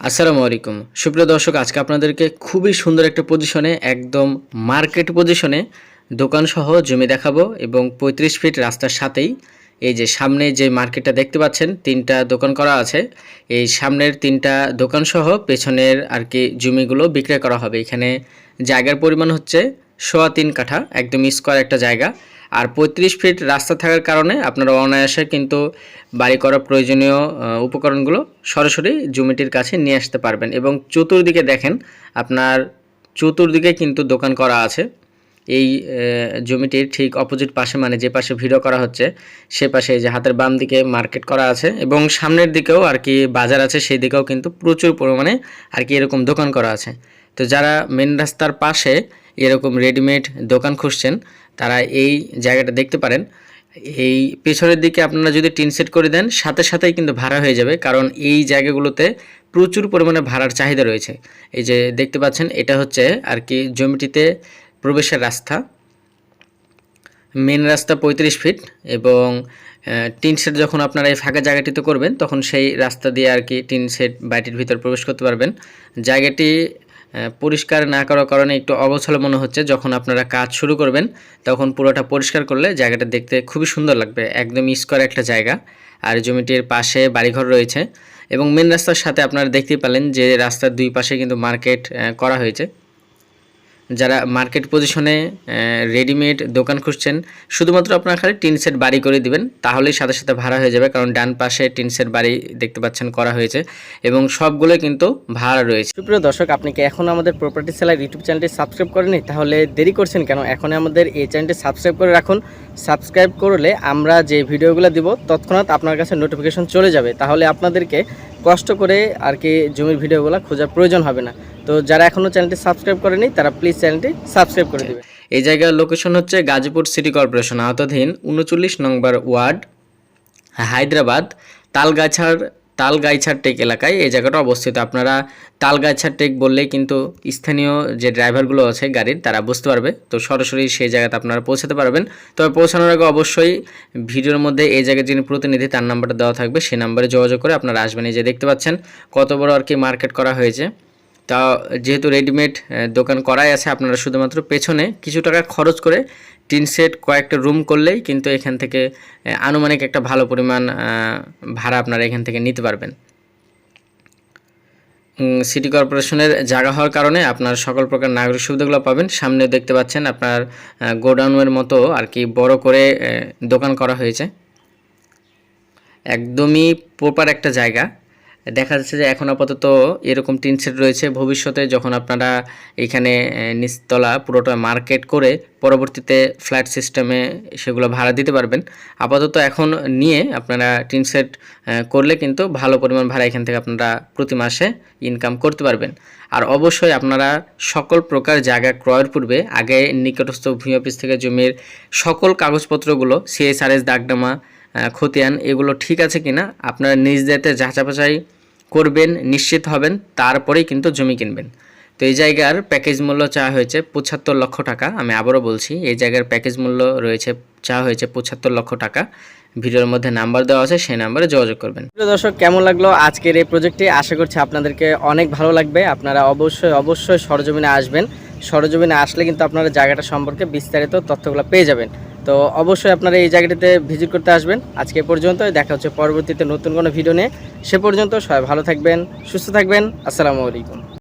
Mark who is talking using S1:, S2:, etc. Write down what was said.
S1: আসসালামু আলাইকুম। সুপ্রিয় দর্শক, আজকে আপনাদেরকে খুবই সুন্দর একটা পজিশনে একদম মার্কেট পজিশনে দোকানসহ জমি দেখাবো এবং পঁয়ত্রিশ ফিট রাস্তার সাথেই এই যে সামনে যে মার্কেটটা দেখতে পাচ্ছেন, তিনটা দোকান করা আছে। এই সামনের তিনটা দোকানসহ পেছনের আর কি জমিগুলো বিক্রয় করা হবে। এখানে জায়গার পরিমাণ হচ্ছে সোয়া তিন কাঠা, একদম স্কোয়ার একটা জায়গা। আর পঁয়ত্রিশ ফিট রাস্তা থাকার কারণে আপনারা অনায়াসে কিন্তু বাড়ি করা প্রয়োজনীয় উপকরণগুলো সরাসরি জমিটির কাছে নিয়ে আসতে পারবেন। এবং চতুর্দিকে দেখেন, আপনার চতুর্দিকে কিন্তু দোকান করা আছে। এই জমিটির ঠিক অপোজিট পাশে মানে যে পাশে ভিডিও করা হচ্ছে, সে পাশে যে হাতের বাম দিকে মার্কেট করা আছে এবং সামনের দিকেও আর কি বাজার আছে, সেই দিকেও কিন্তু প্রচুর পরিমাণে আর কি এরকম দোকান করা আছে। তো যারা মেন রাস্তার পাশে এরকম রেডিমেড দোকান খুঁজছেন তারা এই জায়গাটা দেখতে পারেন। এই পেছনের দিকে আপনারা যদি টিন সেট করে দেন, সাথে সাথেই কিন্তু ভাড়া হয়ে যাবে, কারণ এই জায়গাগুলোতে প্রচুর পরিমাণে ভাড়ার চাহিদা রয়েছে। এই যে দেখতে পাচ্ছেন, এটা হচ্ছে আর কি জমিটিতে প্রবেশের রাস্তা। মেন রাস্তা পঁয়ত্রিশ ফিট এবং টিন সেট যখন আপনারা এই ফাঁকা জায়গাটিতে করবেন, তখন সেই রাস্তা দিয়ে আর কি টিন সেট বাড়িটির ভিতর প্রবেশ করতে পারবেন। জায়গাটি পরিষ্কার না করার কারণে একটু অবছল মনে হচ্ছে। যখন আপনারা কাজ শুরু করবেন, তখন পুরোটা পরিষ্কার করলে জায়গাটা দেখতে খুবই সুন্দর লাগবে। একদম স্কোয়ার একটা জায়গা। আর জমিটির পাশে বাড়িঘর রয়েছে। এবং মেন রাস্তার সাথে আপনারা দেখতেই পেলেন যে রাস্তার দুই পাশে কিন্তু মার্কেট করা হয়েছে। যারা মার্কেট পজিশনে রেডিমেড দোকান খুঁজছেন, শুধুমাত্র আপনারা খালি টিন সেট বাড়ি করে দিবেন, তাহলেই সাথে সাথে ভাড়া হয়ে যাবে, কারণ ডান পাশে টিন সেট বাড়ি দেখতে পাচ্ছেন করা হয়েছে, এবং সবগুলো কিন্তু ভাড়া রয়েছে। সুপ্রিয় দর্শক, আপনি কি এখন আমাদের প্রপার্টি সেলার ইউটিউব চ্যানেলটি সাবস্ক্রাইব করেনি তাহলে দেরি করছেন কেন? এখন আমাদের এই চ্যানেলটি সাবস্ক্রাইব করে রাখুন। সাবস্ক্রাইব করলে আমরা যে ভিডিওগুলো দিব, তৎক্ষণাৎ আপনার কাছে নোটিফিকেশন চলে যাবে। তাহলে আপনাদেরকে কষ্ট করে আর কি জমির ভিডিওগুলো খোঁজার প্রয়োজন হবে না। তো যারা এখনও চ্যানেলটি সাবস্ক্রাইব করেনি, তারা প্লিজ চ্যানেলটি সাবস্ক্রাইব করে দেবে। এই জায়গার লোকেশন হচ্ছে গাজীপুর সিটি কর্পোরেশন আওতাধীন উনচল্লিশ নম্বর ওয়ার্ড, হায়দ্রাবাদ, তালগাছার, তালগাইছার টেক এলাকায় এই জায়গাটা অবস্থিত। আপনারা তালগাছার টেক বললেই কিন্তু স্থানীয় যে ড্রাইভারগুলো আছে গাড়ির, তারা বুঝতে পারবে। তো সরাসরি সেই জায়গাতে আপনারা পৌঁছাতে পারবেন। তবে পৌঁছানোর আগে অবশ্যই ভিডিওর মধ্যে এই জায়গায় যিনি প্রতিনিধি, তার নাম্বারটা দেওয়া থাকবে। সেই নাম্বারে যোগাযোগ করে আপনারা আসবেন। এই যে দেখতে পাচ্ছেন কত বড় আর কি মার্কেট করা হয়েছে। তা যেহেতু রেডিমেড দোকান করাই আছে আপনারা শুধুমাত্র পেছনে কিছু টাকা খরচ করে টিন সেট, কয়েকটা রুম করলেই কিন্তু এখান থেকে আনুমানিক একটা ভালো পরিমাণ ভাড়া আপনারা এখান থেকে নিতে পারবেন। সিটি কর্পোরেশনের জায়গা হওয়ার কারণে আপনার সকল প্রকার নাগরিক সুবিধাগুলো পাবেন। সামনে দেখতে পাচ্ছেন আপনার গোডাউনের মতো আর কি বড় করে দোকান করা হয়েছে। একদমই প্রপার একটা জায়গা। দেখা যাচ্ছে যে এখন আপাতত এরকম টিন সেট রয়েছে। ভবিষ্যতে যখন আপনারা এখানে নিচতলা পুরোটা মার্কেট করে পরবর্তীতে ফ্ল্যাট সিস্টেমে সেগুলো ভাড়া দিতে পারবেন। আপাতত এখন নিয়ে আপনারা টিন সেট করলে কিন্তু ভালো পরিমাণ ভাড়া এখান থেকে আপনারা প্রতি মাসে ইনকাম করতে পারবেন। আর অবশ্যই আপনারা সকল প্রকার জায়গা ক্রয়ের পূর্বে আগে নিকটস্থ ভূমি অফিস থেকে জমির সকল কাগজপত্রগুলো সিএসআরএস আহ, খতিয়ান, এগুলো ঠিক আছে কিনা, আপনারা নিজ দায়িত্বে করবেন, নিশ্চিত হবেন, তারপরেই কিন্তু জমি কিনবেন। তো এই জায়গার প্যাকেজ মূল্য চাওয়া হয়েছে পঁচাত্তর লক্ষ টাকা, আমি আবারও বলছি, এই জায়গার প্যাকেজ মূল্য রয়েছে চাওয়া হয়েছে পঁচাত্তর লক্ষ টাকা। ভিডিওর মধ্যে নাম্বার দেওয়া আছে, সেই নাম্বারে যোগাযোগ করবেন। প্রিয় দর্শক, কেমন লাগল আজকের এই প্রজেক্টটি? আশা করছি আপনাদেরকে অনেক ভালো লাগবে। আপনারা অবশ্যই অবশ্যই সরজমিনে আসবেন। সরজমিনে আসলে কিন্তু আপনারা জায়গাটা সম্পর্কে বিস্তারিত তথ্যগুলো পেয়ে যাবেন। তো অবশ্যই আপনারা এই জায়গাটিতে ভিজিট করতে আসবেন। আজকে পর্যন্ত দেখা হচ্ছে পরবর্তীতে নতুন কোনো ভিডিও নিয়ে। সে পর্যন্ত সবাই ভালো থাকবেন, সুস্থ থাকবেন। আসসালামু আলাইকুম।